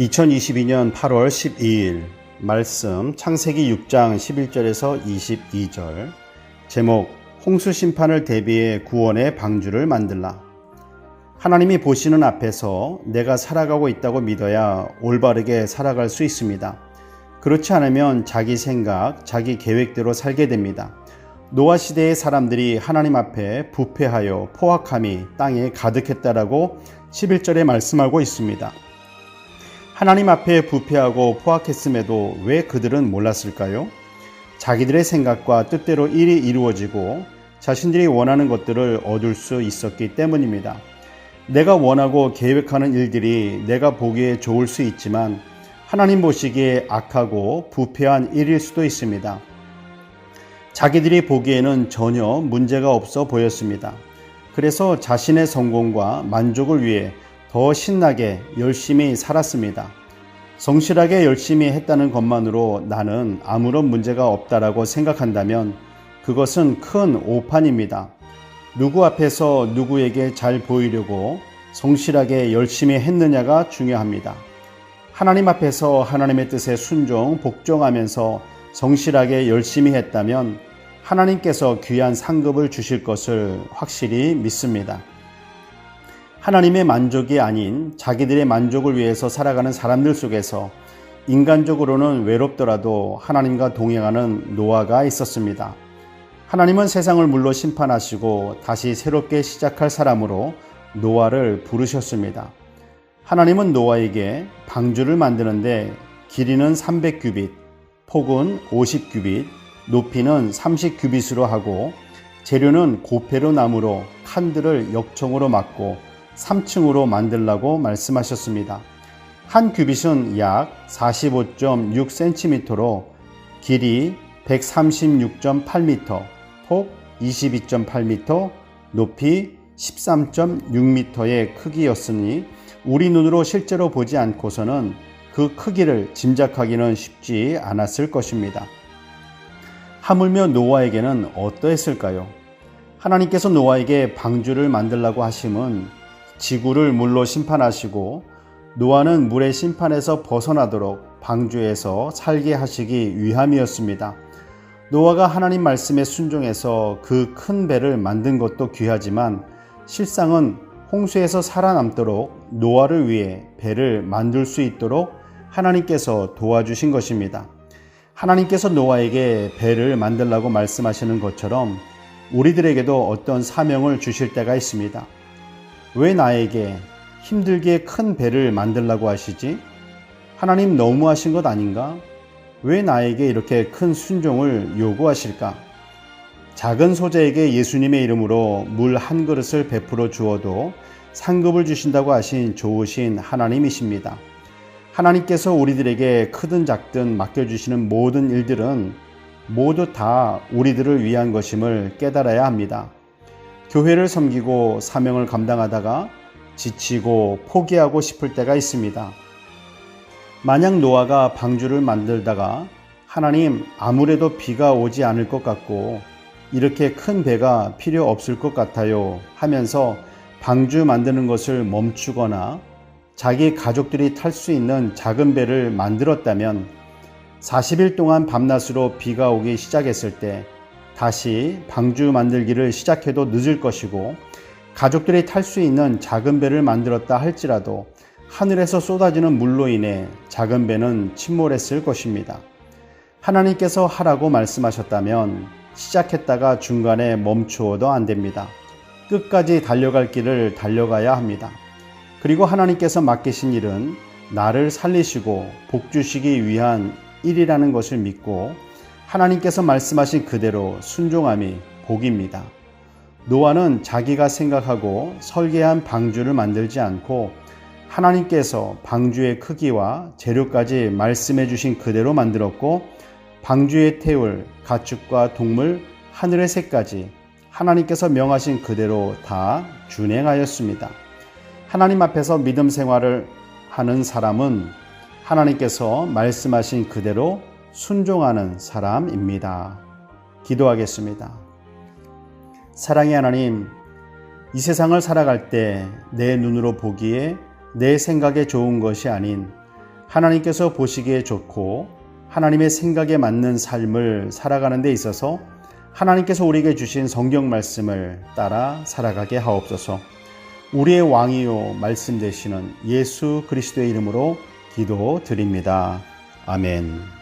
2022년 8월 12일 말씀 창세기 6장 11절에서 22절 제목 홍수 심판을 대비해 구원의 방주를 만들라 하나님이 보시는 앞에서 내가 살아가고 있다고 믿어야 올바르게 살아갈 수 있습니다. 그렇지 않으면 자기 생각, 자기 계획대로 살게 됩니다. 노아 시대의 사람들이 하나님 앞에 부패하여 포악함이 땅에 가득했다라고 11절에 말씀하고 있습니다. 하나님 앞에 부패하고 포악했음에도 왜 그들은 몰랐을까요? 자기들의 생각과 뜻대로 일이 이루어지고 자신들이 원하는 것들을 얻을 수 있었기 때문입니다. 내가 원하고 계획하는 일들이 내가 보기에 좋을 수 있지만 하나님 보시기에 악하고 부패한 일일 수도 있습니다. 자기들이 보기에는 전혀 문제가 없어 보였습니다. 그래서 자신의 성공과 만족을 위해 더 신나게 열심히 살았습니다. 성실하게 열심히 했다는 것만으로 나는 아무런 문제가 없다라고 생각한다면 그것은 큰 오판입니다. 누구 앞에서 누구에게 잘 보이려고 성실하게 열심히 했느냐가 중요합니다. 하나님 앞에서 하나님의 뜻에 순종, 복종하면서 성실하게 열심히 했다면 하나님께서 귀한 상급을 주실 것을 확실히 믿습니다. 하나님의 만족이 아닌 자기들의 만족을 위해서 살아가는 사람들 속에서 인간적으로는 외롭더라도 하나님과 동행하는 노아가 있었습니다. 하나님은 세상을 물로 심판하시고 다시 새롭게 시작할 사람으로 노아를 부르셨습니다. 하나님은 노아에게 방주를 만드는데 길이는 300규빗, 폭은 50규빗, 높이는 30규빗으로 하고 재료는 고페로 나무로 칸들을 역청으로 막고 3층으로 만들라고 말씀하셨습니다. 한 규빗은 약 45.6cm로 길이 136.8m, 폭 22.8m, 높이 13.6m의 크기였으니 우리 눈으로 실제로 보지 않고서는 그 크기를 짐작하기는 쉽지 않았을 것입니다. 하물며 노아에게는 어떠했을까요? 하나님께서 노아에게 방주를 만들라고 하심은 지구를 물로 심판하시고 노아는 물의 심판에서 벗어나도록 방주에서 살게 하시기 위함이었습니다. 노아가 하나님 말씀에 순종해서 그 큰 배를 만든 것도 귀하지만 실상은 홍수에서 살아남도록 노아를 위해 배를 만들 수 있도록 하나님께서 도와주신 것입니다. 하나님께서 노아에게 배를 만들라고 말씀하시는 것처럼 우리들에게도 어떤 사명을 주실 때가 있습니다. 왜 나에게 힘들게 큰 배를 만들라고 하시지? 하나님 너무하신 것 아닌가? 왜 나에게 이렇게 큰 순종을 요구하실까? 작은 소재에게 예수님의 이름으로 물 한 그릇을 베풀어 주어도 상급을 주신다고 하신 좋으신 하나님이십니다. 하나님께서 우리들에게 크든 작든 맡겨주시는 모든 일들은 모두 다 우리들을 위한 것임을 깨달아야 합니다. 교회를 섬기고 사명을 감당하다가 지치고 포기하고 싶을 때가 있습니다. 만약 노아가 방주를 만들다가 하나님 아무래도 비가 오지 않을 것 같고 이렇게 큰 배가 필요 없을 것 같아요 하면서 방주 만드는 것을 멈추거나 자기 가족들이 탈 수 있는 작은 배를 만들었다면 40일 동안 밤낮으로 비가 오기 시작했을 때 다시 방주 만들기를 시작해도 늦을 것이고 가족들이 탈 수 있는 작은 배를 만들었다 할지라도 하늘에서 쏟아지는 물로 인해 작은 배는 침몰했을 것입니다. 하나님께서 하라고 말씀하셨다면 시작했다가 중간에 멈추어도 안 됩니다. 끝까지 달려갈 길을 달려가야 합니다. 그리고 하나님께서 맡기신 일은 나를 살리시고 복주시기 위한 일이라는 것을 믿고 하나님께서 말씀하신 그대로 순종함이 복입니다. 노아는 자기가 생각하고 설계한 방주를 만들지 않고 하나님께서 방주의 크기와 재료까지 말씀해 주신 그대로 만들었고 방주에 태울 가축과 동물, 하늘의 새까지 하나님께서 명하신 그대로 다 준행하였습니다. 하나님 앞에서 믿음 생활을 하는 사람은 하나님께서 말씀하신 그대로 순종하는 사람입니다. 기도하겠습니다. 사랑의 하나님, 이 세상을 살아갈 때 내 눈으로 보기에 내 생각에 좋은 것이 아닌 하나님께서 보시기에 좋고 하나님의 생각에 맞는 삶을 살아가는 데 있어서 하나님께서 우리에게 주신 성경 말씀을 따라 살아가게 하옵소서. 우리의 왕이요 말씀 되시는 예수 그리스도의 이름으로 기도 드립니다. 아멘.